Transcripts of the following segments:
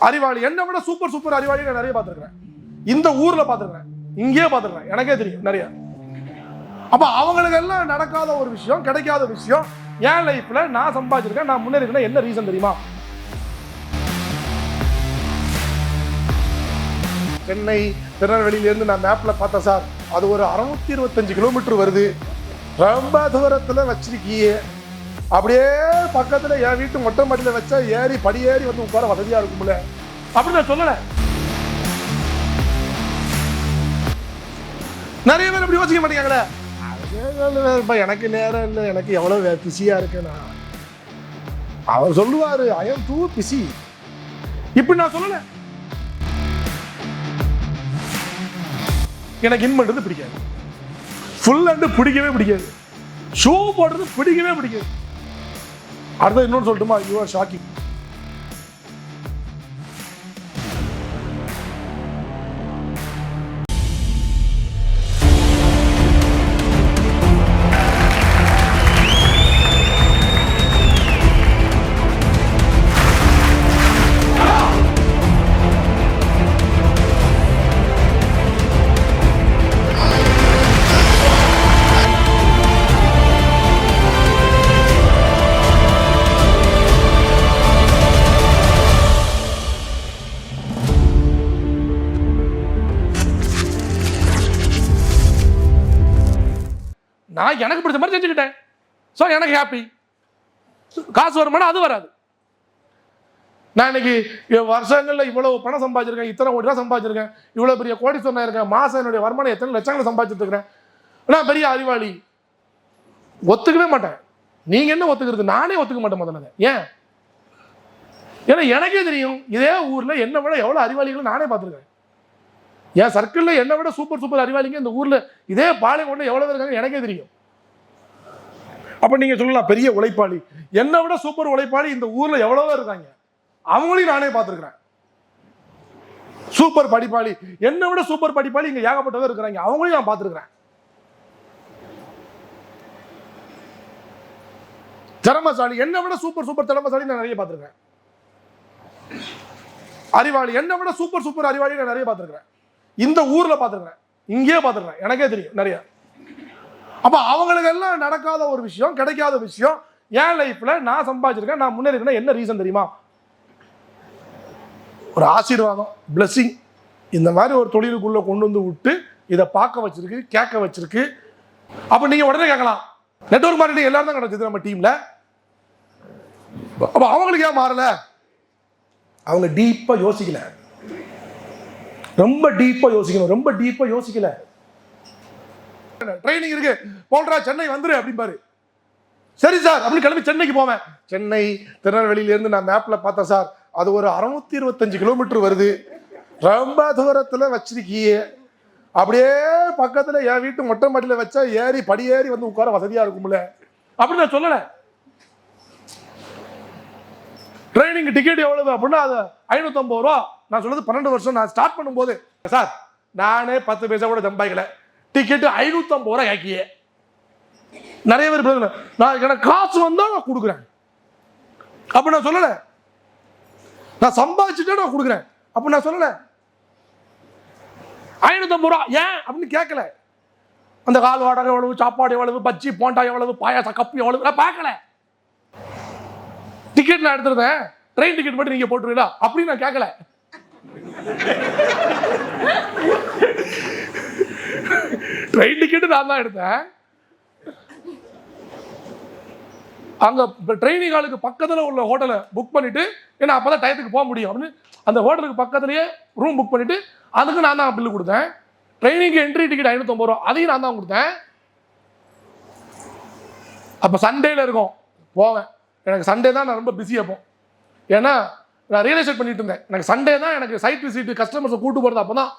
அறிவாளி. என்னை விட சூப்பர் சூப்பர் அறிவாளி நான் நிறைய பார்த்துருக்கிறேன். இந்த ஊர்ல பார்த்துருக்கிறேன். இங்கேயே பார்த்துருக்கிறேன். எனக்கே தெரியும் நிறைய. அப்ப அவங்களுக்கு எல்லாம் நடக்காத ஒரு விஷயம் கிடைக்காத விஷயம் என் லைஃப்ல நான் சம்பாதிச்சிருக்கேன். நான் முன்னேறிக்கிறேன் என்ன ரீசன் தெரியுமா? சென்னை திருநெல்வேலியிலேருந்து நான் மேப்ல பார்த்தேன் சார். அது ஒரு அறுநூத்தி இருபத்தஞ்சு கிலோமீட்டர் வருது. ரொம்ப தூரத்துல வச்சிருக்கியே. அப்படியே பக்கத்துல என் வீட்டு மொட்டை மாடியில வச்சா ஏறி படி ஏறி வந்து உட்கார வசதியா இருக்கும்ல. அப்படி நான் சொல்லல. நிறைய பேர் அப்படி யோசிக்க மாட்டேங்கிறாங்களே. அது வேறப்பா, எனக்கு நேரம் இல்லை எனக்கு எவ்வளவு பிஸியா இருக்கேன்? அவர் சொல்லுவாரு ஐ எம் டூ பிஸி இப்படி நான் சொல்லல. எனக்கு இன் பண்றது பிடிக்காது. ஃபுல் அண்டு பிடிக்கவே பிடிக்காது. ஷூ போடுறது பிடிக்கவே பிடிக்காது. அடுத்தது இன்னொன்று சொல்லட்டுமா? யூஆர் ஷாக்கிங் நான் எனக்கு பிடிச்ச மாதிரி செஞ்சுக்கிட்டேன். ஸோ எனக்கு ஹாப்பி காசு வருமானம் அது வராது. நான் இன்னைக்கு வருஷங்களில் இவ்வளவு பணம் சம்பாதிச்சிருக்கேன் இத்தனை கோடி ரூபா சம்பாதிச்சிருக்கேன் இவ்வளோ பெரிய கோடி சொன்ன இருக்கேன் மாதம் என்னுடைய வருமானம் எத்தனை லட்சங்களை சம்பாதிச்சிட்டு இருக்கிறேன். நான் பெரிய அறிவாளி. ஒத்துக்கவே மாட்டேன். நீங்கள் என்ன ஒத்துக்கிறது நானே ஒத்துக்க மாட்டேன் முதல்ல ஏன்? ஏன்னா எனக்கே தெரியும் இதே ஊரில் என்ன விட எவ்வளோ அறிவாளிகளும் நானே பார்த்துருக்கேன். என் சர்க்கிளில் என்னை விட சூப்பர் சூப்பர் அறிவாளிங்க இந்த ஊரில். இதே பாளையங்கோட்டில் எவ்வளவு இருக்காங்க எனக்கே தெரியும். அப்போ நீங்க சொல்லலாம் பெரிய உழைப்பாளி. என்னை விட சூப்பர் உழைப்பாளி இந்த ஊர்ல எவ்வளவோ இருக்காங்க? அவங்களையும் நானே பார்த்துருக்குறேன். சூப்பர் படிப்பாளி. என்னை விட சூப்பர் படிப்பாளி இங்க ஏகப்பட்டவர் இருக்கிறாங்க. அவங்களையும் நான் பார்த்துருக்குறேன். திறமசாலி. என்னை விட சூப்பர் சூப்பர் திறமசாலி நான் நிறைய பார்த்துருக்கேன் அறிவாளி. என்னை விட சூப்பர் சூப்பர் அறிவாளி நான் நிறைய பார்த்துருக்கேன் இந்த ஊர்ல பார்த்துருக்கிறேன் இங்கேயே பார்த்துருக்கிறேன் எனக்கே தெரியும் நிறைய. அப்ப அவங்களுக்கு எல்லாம் நடக்காத ஒரு விஷயம் கிடைக்காத விஷயம் என் லைஃப்ல நான் சம்பாதிச்சிருக்கேன் நான் முன்னேறிக்கிறேன் என்ன ரீசன் தெரியுமா? ஒரு ஆசீர்வாதம் blessing. இந்த மாதிரி ஒரு தொழிலுக்குள்ள கொண்டு வந்து விட்டு இதை பார்க்க வச்சிருக்கு கேட்க வச்சிருக்கு. அப்ப நீங்க உடனே கேட்கலாம். நெட்வொர்க் மார்க்கெட்டிங் எல்லாரும் தான் கிடைச்சது நம்ம டீம்ல அப்ப அவங்களுக்கு ஏன் மாறல? அவங்க டீப்பா யோசிக்கல. ரொம்ப டீப்பாக யோசிக்கணும் ரொம்ப டீப்பாக யோசிக்கல. ட்ரைனிங் இருக்கு. போல்றா சென்னை வந்துரு அப்படிம்பாரு சரி சார் அப்படின்னு கிளம்பி சென்னைக்கு போவேன். சென்னை திருநெல்வேலியில இருந்து நான் மேப்ல பார்த்தேன் சார். அது ஒரு அறுநூத்தி இருபத்தஞ்சு கிலோமீட்டர் வருது. ரொம்ப தூரத்தில் வச்சிருக்கியே. அப்படியே பக்கத்தில் என் வீட்டு மொட்டை மாடியில வச்சா ஏறி படி ஏறி வந்து உட்கார வசதியாக இருக்கும்ல. அப்படின்னு நான் சொல்லலை. ட்ரைனிங் டிக்கெட் எவ்வளவு அப்படின்னா அது ஐநூற்றம்பது ரூபா. நான் சொல்றது பன்னெண்டு வருஷம் நான் ஸ்டார்ட் பண்ணும்போது சார் நானே பத்து பைசா கூட சம்பாதிக்கல டிக்கெட்டு ஐநூத்தம்பது ரூபா ஆக்கியே. நிறைய பேர் நான் எனக்கு காசு வந்தால் நான் கொடுக்குறேன். அப்போ நான் சொல்லலை. நான் சம்பாதிச்சுட்டே நான் கொடுக்குறேன். அப்போ நான் சொல்லலை. ஐநூத்தம்பது ரூபா ஏன் அப்படின்னு கேட்கல அந்த கால் வாடகை எவ்வளவு சாப்பாடு எவ்வளவு பச்சி போண்டா எவ்வளவு பாயாச கப்பு எவ்வளவு நான் பார்க்கல. டிக்கெட் நான் எடுத்துருந்தேன். ட்ரெயின் டிக்கெட் மட்டும் நீங்கள் போட்டுருவீங்களா? அப்படின்னு நான் கேட்கல ட்ரெயின் டிக்கெட்டு நான் தான் எடுத்தேன். அங்கே ட்ரைனிங் ஹாலுக்கு பக்கத்தில் உள்ள ஹோட்டலை புக் பண்ணிவிட்டு ஏன்னா அப்பதான் டயத்துக்கு போக முடியும். அப்படின்னு அந்த ஹோட்டலுக்கு பக்கத்துலேயே ரூம் புக் பண்ணிவிட்டு அதுக்கு நான் தான் பில்லு கொடுத்தேன். ட்ரைனிங்க்கு என்ட்ரி டிக்கெட் ஐநூற்றம்பது ரூபா அதையும் நான் தான் கொடுத்தேன். அப்போ சண்டேல இருக்கும். போவேன். எனக்கு சண்டே தான் நான் ரொம்ப பிஸி அப்போ. ஏன்னா நான் ரியல் எஸ்டேட் பண்ணிட்டு இருந்தேன். எனக்கு சண்டே தான் எனக்கு சைட் விசிட் கஸ்டமர்ஸை கூட்டு அப்போ தான்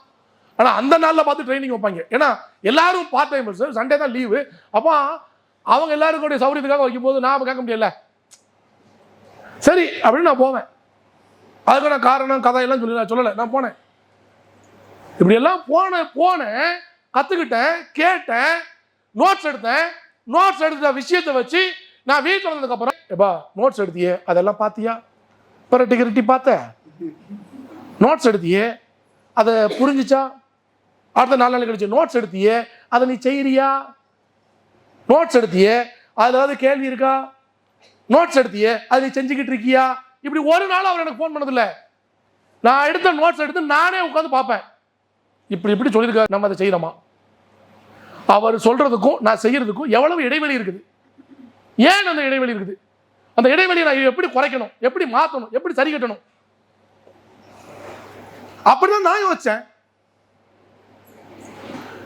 ஆனால் அந்த நாளில் பார்த்து ட்ரைனிங் வைப்பாங்க. ஏன்னா எல்லாரும் பார்ட் டைமர்ஸ் சண்டே தான் லீவு அப்போ அவங்க எல்லாருக்கும் சௌகரியத்துக்காக வைக்கும்போது நான் கேட்க முடியல. சரி அப்படின்னு நான் போவேன். அதுக்கு நான் காரணம் கதை எல்லாம் சொல்லி நான் சொல்லலை. நான் போனேன். இப்படி எல்லாம் போனேன் போனேன் கற்றுக்கிட்டேன் கேட்டேன் நோட்ஸ் எடுத்தேன். நோட்ஸ் எடுத்த விஷயத்தை வச்சு நான் வீட்டில் வந்ததுக்கப்புறம் எப்பா நோட்ஸ் எடுத்தியே? அதெல்லாம் பார்த்தியா? பரட்டி கிரட்டி பார்த்த. நோட்ஸ் எடுத்தியே. அதை புரிஞ்சுச்சா? அடுத்த நாலு நாள் கழிச்சு நோட்ஸ் எடுத்தியே. அதை நீ செய்கிறியா நோட்ஸ் எடுத்தியே. அதில் ஏதாவது கேள்வி இருக்கா? நோட்ஸ் எடுத்தியே. அதை நீ செஞ்சுக்கிட்டு இருக்கியா? இப்படி ஒரு நாள் அவர் எனக்கு ஃபோன் பண்ணதில்ல. நான் எடுத்த நோட்ஸ் எடுத்து நானே உட்காந்து பார்ப்பேன். இப்படி இப்படி சொல்லியிருக்காரு நம்ம அதை செய்கிறோமா அவர் சொல்கிறதுக்கும் நான் செய்கிறதுக்கும் எவ்வளவு இடைவெளி இருக்குது? ஏன் அந்த இடைவெளி இருக்குது? அந்த இடைவெளியை நான் எப்படி குறைக்கணும்? எப்படி மாற்றணும் எப்படி சரி கட்டணும்? அப்படிதான் நான் யோசிச்சேன்.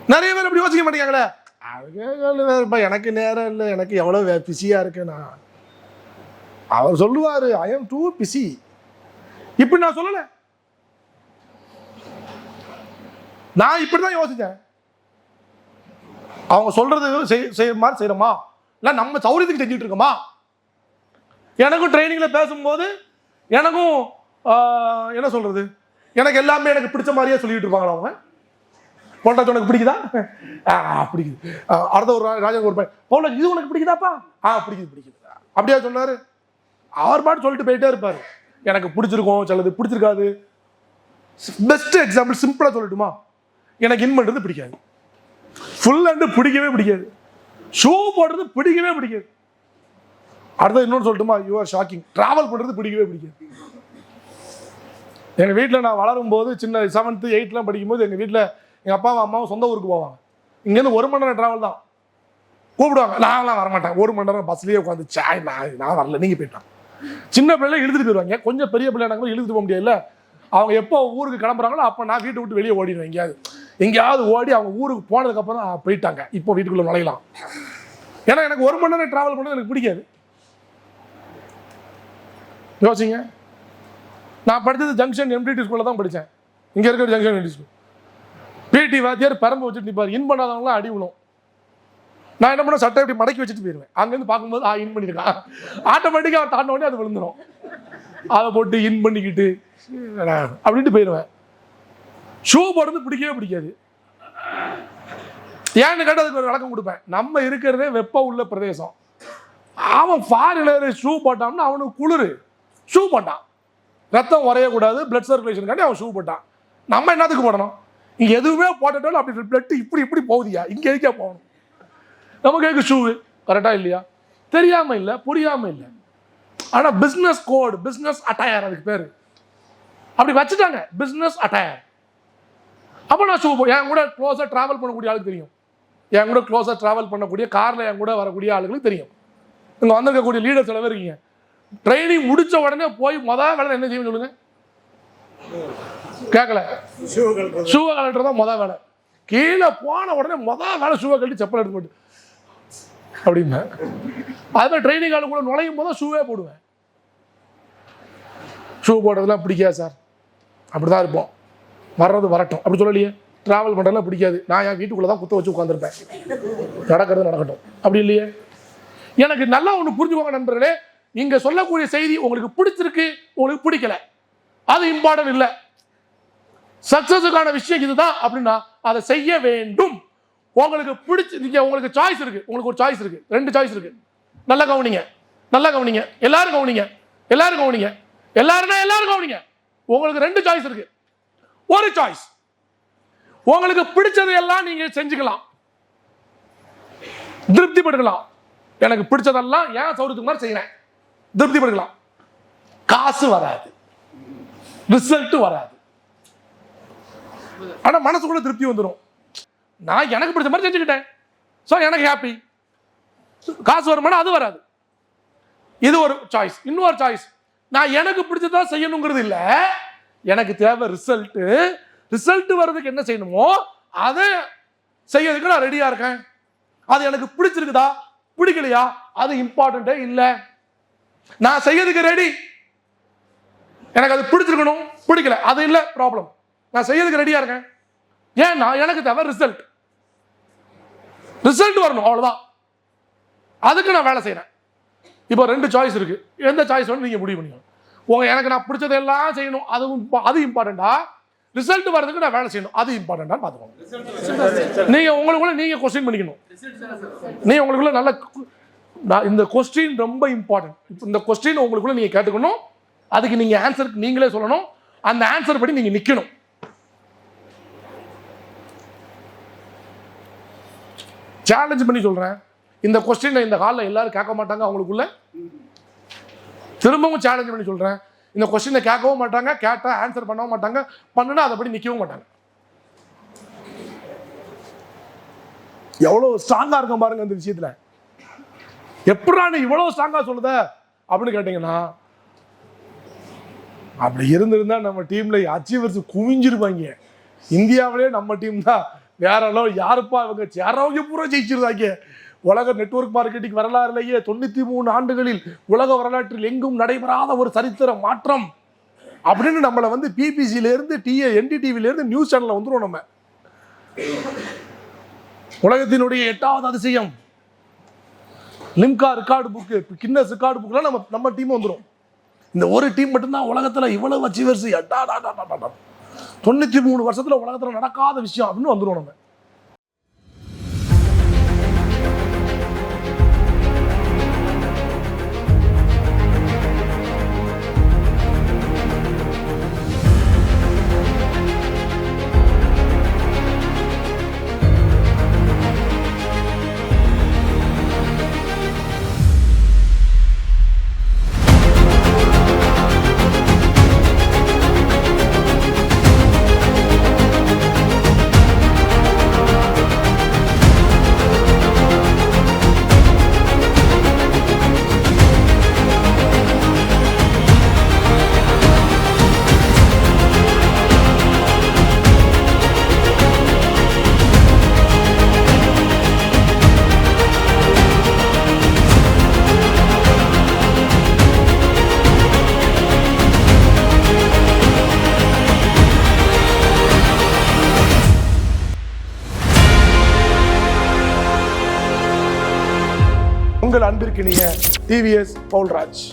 நிறைய பேர் அப்படி யோசிக்க மாட்டேங்கிறாங்களே. அதுக்கு எனக்கு நேரம் இல்லை எனக்கு எவ்வளோ பிஸியாக இருக்கு நான். அவர் சொல்லுவார் ஐ எம் டூ பிஸி இப்படி நான் சொல்லலை. நான் இப்படி தான் யோசித்தேன். அவங்க சொல்றது செய்- செய்யற மாதிரி செய்யறோமா இல்லை நம்ம சௌரியத்துக்கு செஞ்சுட்டு இருக்கோமா? எனக்கும் ட்ரைனிங்கில் பேசும்போது எனக்கும் என்ன சொல்கிறது எனக்கு எல்லாமே எனக்கு பிடிச்ச மாதிரியே சொல்லிட்டு இருப்பாங்களா அவங்க? பொண்டாட்டி உனக்கு பிடிக்குதா? ஆ பிடிக்குது. அடுத்த ஒரு ராஜா ஒரு பையன் பவுல இது உனக்கு பிடிக்குதாப்பா? ஆ பிடிக்குது பிடிக்குது. அப்படியா சொன்னார். அவர் பாட்டு சொல்லிட்டு போயிட்டே இருப்பார். எனக்கு பிடிச்சிருக்கும் சிலது பிடிச்சிருக்காது. பெஸ்ட் எக்ஸாம்பிள் சிம்பிளாக சொல்லட்டுமா? எனக்கு இன் பண்ணுறது பிடிக்காது. ஃபுல் அண்டு பிடிக்கவே பிடிக்காது. ஷூ போடுறது பிடிக்கவே பிடிக்காது. அடுத்தது இன்னொன்று சொல்லட்டுமா? யூ ஆர் ஷாக்கிங் ட்ராவல் பண்ணுறது பிடிக்கவே பிடிக்காது. எங்கள் வீட்டில் நான் வளரும் போது சின்ன செவன்த்து எயிட்லாம் படிக்கும்போது எங்கள் வீட்டில் எங்கள் அப்பாவும் அம்மாவும் சொந்த ஊருக்கு போவாங்க. இங்கேருந்து ஒரு மணி நேரம் ட்ராவல் தான். கூப்பிடுவாங்க. நான்லாம் வரமாட்டேன். ஒரு மணி நேரம் பஸ்லேயே உட்காந்து சாய் நான் நான் வரல. நீங்கள் போயிட்டான் சின்ன பிள்ளைல இழுத்துட்டு போயிடுவாங்க கொஞ்சம் பெரிய பிள்ளைங்க கூட இழுத்துட்டு போக முடியல அவங்க எப்போ ஊருக்கு கிளம்புறாங்களோ அப்போ நான் வீட்டை விட்டு வெளியே ஓடிடுவேன் எங்கேயாவது. எங்கேயாவது ஓடி அவங்க ஊருக்கு போனதுக்கப்புறம் போயிட்டாங்க. இப்போ வீட்டுக்குள்ளே நுழையலாம். ஏன்னா எனக்கு ஒரு மணி நேரம் ட்ராவல் பண்ணது எனக்கு பிடிக்காது. யோசிங்க. நான் படித்தது ஜங்ஷன் எம்டிடி ஸ்கூலில் தான் படித்தேன். இங்கே இருக்கிற ஜங்ஷன் எம்டி ஸ்கூல் பிடி வாத்தியார் பரம்பு வச்சுட்டு நிற்பார் இன் பண்ணாதவங்களாம் அடி விழும் நான் என்ன பண்ண சட்டை இப்படி மடக்கி வச்சுட்டு போயிடுவேன் அங்கேருந்து பார்க்கும்போது ஆ இன் பண்ணியிருக்கான். ஆட்டோமேட்டிக்காக அவன் தாண்ட உடனே அது விழுந்துடும் அதை போட்டு இன் பண்ணிக்கிட்டு அப்படின்ட்டு போயிடுவேன் ஷூ போடுறது பிடிக்கவே பிடிக்காது. ஏன்னு கேட்டு அதுக்கு ஒரு விளக்கம் கொடுப்பேன். நம்ம இருக்கிறதே வெப்ப உள்ள பிரதேசம். அவன் ஃபாரினர் ஷூ போட்டான்னா அவனுக்கு குளிர். ஷூ போட்டான் ரத்தம் உறையக்கூடாது பிளட் சர்க்குலேஷனுக்காண்டி அவன் ஷூ போட்டான் நம்ம என்னத்துக்கு போடணும்? இங்கே எதுவுமே போட்டுட்டாலும் அப்படி பிளட் இப்படி இப்படி போகுதியா? இங்கே எதுக்கே போகணும்? நமக்கு எதுக்கு ஷூ கரெக்டாக இல்லையா? தெரியாமல் இல்லை புரியாமல் இல்லை. ஆனால் பிஸ்னஸ் கோடு பிஸ்னஸ் அட்டையர் அதுக்கு பேர். அப்படி வச்சுட்டாங்க பிஸ்னஸ் அட்டையர் அப்போ நான் ஷூ என் கூட க்ளோஸாக ட்ராவல் பண்ணக்கூடிய ஆளுக்கு தெரியும். என் கூட க்ளோஸாக ட்ராவல் பண்ணக்கூடிய காரில் என் கூட வரக்கூடிய ஆளுங்களுக்கு தெரியும். இங்கே வந்திருக்கக்கூடிய லீடர் சில பேர் இருக்கீங்க. ட்ரைனிங் முடிச்ச உடனே போய் மொதல் வேலை என்ன செய்யணும் சொல்லுங்க. கேட்கல ஷூவை கலட்டுறது தான் மொதல் வேலை. கீழே போன உடனே மொதல் வேலை ஷூவை கழட்டி செப்பல் எடுத்து போட்டு. அப்படிம்பேன் அது மாதிரி ட்ரைனிங் ஆளு கூட நுழையும் போது ஷூவே போடுவேன். ஷூ போடுறதுலாம் பிடிக்காது சார். அப்படி தான் இருப்போம். வர்றது வரட்டும். அப்படி சொல்லலையே? ட்ராவல் பண்ணுறதுலாம் பிடிக்காது. நான் என் வீட்டுக்குள்ளே தான் குத்த வச்சு உட்காந்துருப்பேன் நடக்கிறது நடக்கட்டும். அப்படி இல்லையே? எனக்கு நல்லா ஒன்று புரிஞ்சுக்கோங்க நண்பர்களே. இங்கே சொல்லக்கூடிய செய்தி உங்களுக்கு பிடிச்சிருக்கு உங்களுக்கு பிடிக்கல. அது இம்பார்ட்டன்ட் இல்லை. சக்ஸஸுக்கான விஷயம் இதுதான் அப்படின்னா அதை செய்ய வேண்டும். உங்களுக்கு பிடிச்சி நீங்க உங்களுக்கு சாய்ஸ் இருக்கு. உங்களுக்கு ஒரு சாய்ஸ் இருக்கு. ரெண்டு சாய்ஸ் இருக்கு. நல்லா கவனிங்க. நல்லா கவனிங்க. எல்லாரும் கவனிங்க. எல்லாரும் கவனிங்க. எல்லாருன்னா எல்லாரும் கவனிங்க. உங்களுக்கு ரெண்டு சாய்ஸ் இருக்கு. ஒரு சாய்ஸ் உங்களுக்கு பிடிச்சதை எல்லாம் நீங்க செஞ்சுக்கலாம். திருப்தி படுக்கலாம் எனக்கு பிடிச்சதெல்லாம் ஏன் சௌரத்துக்குமார் செய்யறேன்? திருப்தி காசு வராது. ரிசல்ட் வராது. ஆனா மனசுக்குள்ள திருப்தி வந்துடும் நான் எனக்கு பிடிச்ச மாதிரி செஞ்சுக்கிட்டேன். ஸோ எனக்கு ஹாப்பி காசு வருமானா அது வராது. இது ஒரு சாய்ஸ் இன்னொரு சாய்ஸ் நான் எனக்கு பிடிச்சதா செய்யணுங்கிறது இல்லை. எனக்கு தேவை ரிசல்ட்டு ரிசல்ட் வர்றதுக்கு என்ன செய்யணுமோ அதை செய்யறதுக்கு நான் ரெடியாக இருக்கேன். அது எனக்கு பிடிச்சிருக்குதா? பிடிக்கலையா? அது இம்பார்ட்டண்ட்டே இல்லை. நான் செய்யறதுக்கு ரெடி எனக்கு அது பிடிச்சிருக்கணும். பிடிக்கல. அது இல்லை ப்ராப்ளம் நான் செய்யறதுக்கு ரெடியாக இருக்கேன். ஏன்னா எனக்கு தேவை ரிசல்ட் ரிசல்ட் வரணும் அவ்வளோதான் அதுக்கு நான் வேலை செய்கிறேன் இப்போ ரெண்டு சாய்ஸ் இருக்கு. எந்த சாய்ஸ் வேணும் நீங்கள் முடிவு பண்ணிக்கணும் உங்க எனக்கு நான் பிடிச்சதெல்லாம் செய்யணும். அதுவும் அது இம்பார்ட்டண்டா ரிசல்ட் வரதுக்கு நான் வேலை செய்யணும். அது இம்பார்ட்டண்டா பார்த்துக்கோங்க. நீங்கள் உங்களுக்குள்ள நீங்கள் கொஸ்டின் பண்ணிக்கணும். நீங்க உங்களுக்குள்ள நல்ல நான் இந்த கொஸ்டின் ரொம்ப இம்பார்ட்டன்ட் இந்த கொஸ்டின் உங்களுக்குள்ள நீங்கள் கேட்டுக்கணும். அதுக்கு நீங்கள் ஆன்சருக்கு நீங்களே சொல்லணும். அந்த ஆன்சர் படி நீங்கள் நிற்கணும் சேலஞ்ச் பண்ணி சொல்கிறேன் இந்த கொஸ்டினை இந்த ஹாலில் எல்லாரும் கேட்க மாட்டாங்க அவங்களுக்குள்ள. திரும்பவும் சேலஞ்ச் பண்ணி சொல்கிறேன் இந்த கொஸ்டினை கேட்கவும் மாட்டாங்க கேட்டால் ஆன்சர் பண்ணவும் மாட்டாங்க. பண்ணுனா படி நிற்கவும் மாட்டாங்க. எவ்வளோ ஸ்ட்ராங்காக இருக்கும் பாருங்க அந்த விஷயத்தில். எப்படா நீ இவ்வளவு ஸ்ட்ராங்கா சொல்லுத? அப்படின்னு கேட்டீங்கன்னா அப்படி இருந்திருந்தா நம்ம டீம்ல அச்சீவர்ஸ் குவிஞ்சிருப்பாங்க இந்தியாவிலே நம்ம டீம் தான். வேற அளவு யாருப்பா இவங்க? சேரவங்க பூரா ஜெயிச்சிருந்தாங்க. உலக நெட்வொர்க் மார்க்கெட்டிங் வரலாறுலேயே தொண்ணூத்தி மூணு ஆண்டுகளில் உலக வரலாற்றில் எங்கும் நடைபெறாத ஒரு சரித்திர மாற்றம். அப்படின்னு நம்மளை வந்து பிபிசில இருந்து டிஏ என்டிடிவில இருந்து நியூஸ் சேனல்ல வந்துடும் நம்ம. உலகத்தினுடைய எட்டாவது அதிசயம். Limca record book Guinness record புக்கெலாம் நம்ம நம்ம டீம் வந்துடும் இந்த ஒரு டீம் மட்டும்தான் உலகத்தில் இவ்வளவு அச்சீவர்ஸ் தொண்ணூற்றி மூணு வருஷத்தில் உலகத்தில் நடக்காத விஷயம் அப்படின்னு வந்துடும் நம்ம உங்கள் அன்பிற்கினிய டிவிஎஸ் பவுல்ராஜ்.